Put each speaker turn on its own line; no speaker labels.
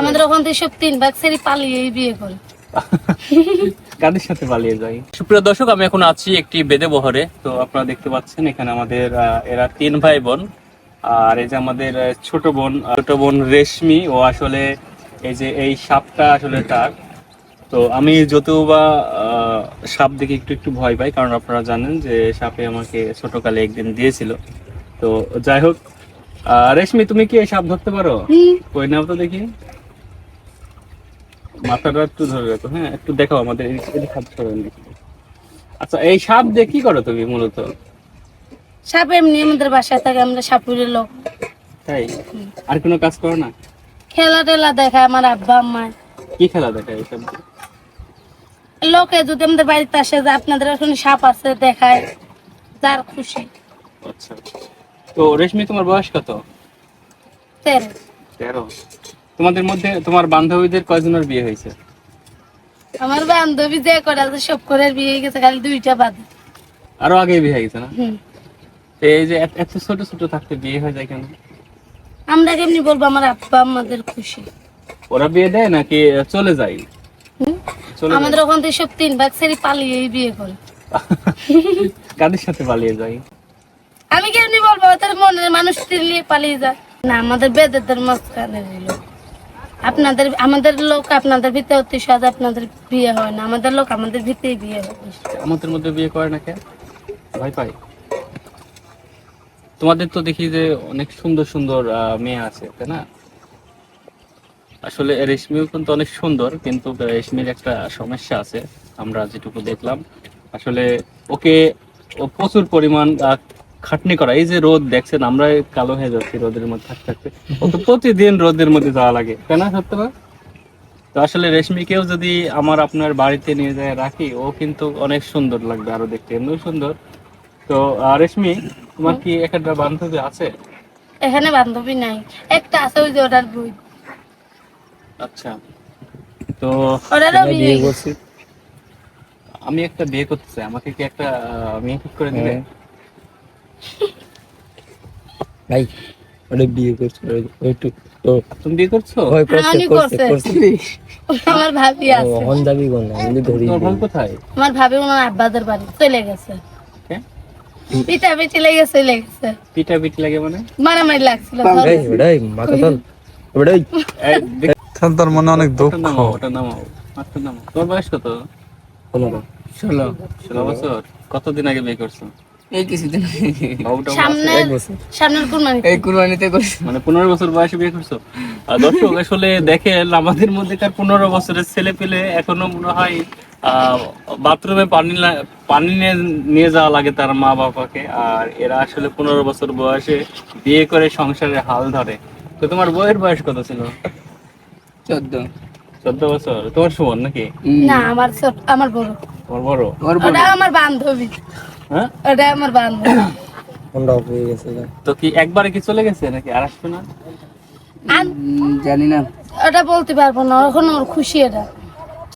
আমাদের ওখান থেকে সব তিন ভাগ পালিয়ে বিয়ে করে।
কাদের সাথে পালিয়ে যাই? সুপ্রিয় দর্শক আমি এখন আছি একটি বেদে বহরে। তো আপনারা দেখতে পাচ্ছেন এখানে আমাদের এরা তিন ভাই বোন আর এই যে আমাদের ছোট বোন ছোট বোন রেশমি ও আসলে এই যে এই সাপটা আসলে তার। তো আমি যদিও বা সাপ দেখে একটু একটু ভয় পাই কারণ আপনারা জানেন যে সাপে আমাকে ছোটকালে একদিন দিয়েছিল। তো যাই হোক রেশমি তুমি কি এই সাপ ধরতে পারো? কই নাও তো দেখি। মাথাটা একটু ধরে রাখো হ্যাঁ একটু দেখাও আমাদের এদিক- হাত দেখি। আচ্ছা এই সাপ দিয়ে কি করো তুমি মূলত?
সাপ এমনি আমাদের বাসায় থাকে আমরা সাপুরের লোক।
তাই? আর কোনো কাজ করো না?
খেলা টেলা দেখায় আমার আব্বা আম্মা
কি খেলা দেখায় এইসব?
লোকে যদি আমাদের বাড়িতে আসে যে আপনাদের ওখানে সাপ আছে দেখায় যার খুশি।
আচ্ছা। তো রেশমি তোমার বয়স কত?
তেরো।
তেরো। তোমাদের মধ্যে তোমার বান্ধবীদের কয়জনের বিয়ে হয়েছে?
আমার বান্ধবী যে করে আছে সব করে বিয়ে হয়ে গেছে খালি দুইটা বাদ।
আরও আগে বিয়ে হয়ে গেছে না? তো এই যে এত- ছোট ছোট থাকতে বিয়ে হয়ে যায় কেন?
আমরা কেমনি বলব আমার আব্বা আমাদের খুশি।
ওরা বিয়ে দেয় নাকি চলে যায়?
হুম? আমাদের ওখান থেকে সব তিন ভাগ সেরি পালিয়ে বিয়ে করে।
কাদের সাথে পালিয়ে যায়?
আমি কেমনি বলব? তার মনের মানুষ নিয়ে পালিয়ে যায়। না, আমাদের বেদেরদের মাঝখানে আপনাদের, আমাদের লোক আপনাদের ভিতরে অতি সহজ, আপনাদের বিয়ে হয় না। আমাদের লোক আমাদের ভিতরেই বিয়ে হয়।
আমাদের মধ্যে বিয়ে করে না কেন ভয় পাই। তোমাদের তো দেখি যে অনেক সুন্দর সুন্দর মেয়ে আছে, তাই না? আসলে রেশমিও কিন্তু অনেক সুন্দর, কিন্তু রেশমির একটা সমস্যা আছে। আমরা যেটুকু দেখলাম, আসলে ওকে প্রচুর পরিমাণ খাটনি করা। এই যে রোদ দেখছেন আমরা কালো হয়ে যাচ্ছি রোদের মধ্যে থাকতে থাকতে। প্রতিদিন রোদের মধ্যে যাওয়া লাগে তাই না সত্য তো আসলে রেশমিকেও যদি আমার আপনার বাড়িতে নিয়ে যায় রাখি ও কিন্তু অনেক সুন্দর লাগবে আরও দেখতে এমনিও সুন্দর। তো রেশমি তোমার কি একটা বান্ধবী আছে?
এখানে বান্ধবী নাই একটা আছে ওই যে ওটার বই।
আচ্ছা তো
হয়ে
আমি একটা বিয়ে করতে চাই আমাকে কি একটা মেয়ে ঠিক করে দিবে?
ভাই ওটা বিয়ে করছে ওইটু তো
তুমি বিয়ে করছ?
ওই করছে করছে।
করছে। আমার ভাবি আছে।
অহন যাবি কোন? আমি ধরি।
ভাই কোথায়?
আমার ভাবি ওনার আব্বাদের বাড়ি চলে গেছে।
হ্যাঁ?
পিঠা পিঠি লেগে চলে গেছে।
পিঠা পিঠি লাগে মানে?
মারামারি লাগছিল।
এই মাথা তোল।
তোর মনে অনেক দুঃখ।
ওটা নামাও ওটা নামাও। তোমার বয়স কত?
ষোলো।
ষোলো বছর। কতদিন আগে বিয়ে করছ?
এই কিছুদিন
বাবুটা
সামনে
এক বছর।
সামনের কুরবানি।
এই কুরবানিতে করছি।
মানে পনেরো বছর বয়সে বিয়ে করছ? আর দর্শক আসলে দেখেন আমাদের মধ্যেকার বছরের ছেলে পেলে এখনও মনে হয় বাথরুমে পানি পানি নিয়ে- নিয়ে যাওয়া লাগে তার মা বাবাকে। আর এরা আসলে পনেরো বছর বয়সে বিয়ে করে সংসারে হাল ধরে। তো তোমার বউয়ের বয়স কত ছিল?
চোদ্দ।
চোদ্দ বছর। তোমার সুমন নাকি?
না আমার ছোট আমার বড়।
তোমার বড়?
ওটা আমার বান্ধবী।
হ্যাঁ?
ওটা আমার বান্ধবী।
হয়ে গেছে
তো কি একবারে কি চলে গেছে নাকি আর আসবে না?
জানি না।
ওটা বলতে পারব না এখন ওর খুশি এটা।